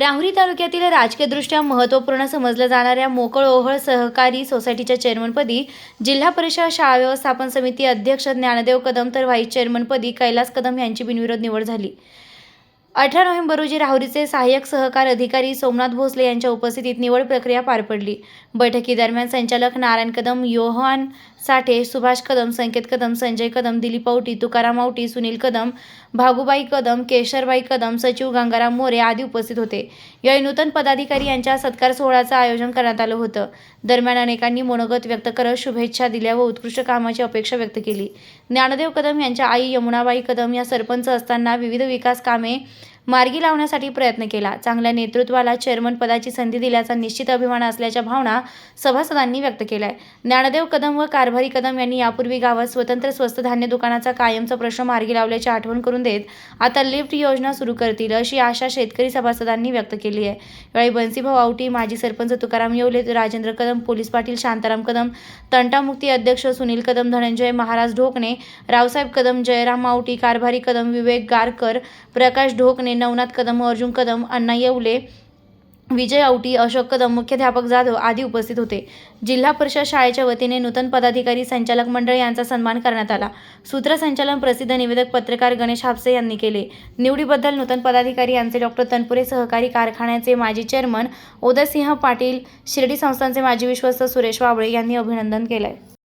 राहुरी तालुक्यातील राजकीयदृष्ट्या महत्त्वपूर्ण समजल्या जाणाऱ्या मोकळ ओहळ सहकारी सोसायटीच्या चेअरमनपदी जिल्हा परिषद शाळा व्यवस्थापन समिती अध्यक्ष ज्ञानदेव कदम तर व्हाईस चेअरमनपदी कैलास कदम यांची बिनविरोध निवड झाली. अठरा नोव्हेंबर रोजी राहुरीचे सहाय्यक सहकार अधिकारी सोमनाथ भोसले यांच्या उपस्थितीत निवड प्रक्रिया पार पडली. बैठकीदरम्यान संचालक नारायण कदम योहान साठे सुभाष कदम संकेत कदम संजय कदम दिलीप औटी तुकाराम औटी सुनील कदम भागूबाई कदम केशरबाई कदम सचिव गंगाराम मोरे आदी उपस्थित होते. यावेळी नूतन पदाधिकारी यांच्या सत्कार सोहळ्याचं आयोजन करण्यात आलं होतं. दरम्यान अनेकांनी मनोगत व्यक्त करत शुभेच्छा दिल्या व उत्कृष्ट कामाची अपेक्षा व्यक्त केली. ज्ञानदेव कदम यांच्या आई यमुनाबाई कदम या सरपंच असताना विविध विकास कामे मार्गी लावण्यासाठी प्रयत्न केला. चांगल्या नेतृत्वाला चेअरमन पदाची संधी दिल्याचा निश्चित अभिमान असल्याच्या भावना सभासदांनी व्यक्त केल्या. ज्ञानदेव कदम व कारभारी कदम यांनी यापूर्वी गावात स्वतंत्र स्वस्त धान्य दुकानाचा कायमचा प्रश्न मार्गी लावल्याची आठवण करून देत आता लिफ्ट योजना सुरू करतील अशी आशा शेतकरी सभासदांनी व्यक्त केली आहे. यावेळी बन्सीभाऊ आवटी माजी सरपंच तुकाराम येवले राजेंद्र कदम पोलीस पाटील शांताराम कदम तंटामुक्ती अध्यक्ष सुनील कदम धनंजय महाराज ढोकणे रावसाहेब कदम जयराम आवटी कारभारी कदम विवेक गारकर प्रकाश ढोकणे नवनाथ कदम अर्जुन कदम अण्णा येवले विजय आवटी अशोक कदम मुख्याध्यापक जाधव आदी उपस्थित होते. जिल्हा परिषद शाळेच्या वतीने नूतन पदाधिकारी संचालक मंडळ यांचा सन्मान करण्यात आला. सूत्रसंचालन प्रसिद्ध निवेदक पत्रकार गणेश हापसे यांनी केले. निवडीबद्दल नूतन पदाधिकारी यांचे डॉक्टर तनपुरे सहकारी कारखान्याचे माजी चेअरमन उदयसिंह पाटील शिर्डी संस्थांचे माजी विश्वस्त सुरेश वाबळे यांनी अभिनंदन केलंय.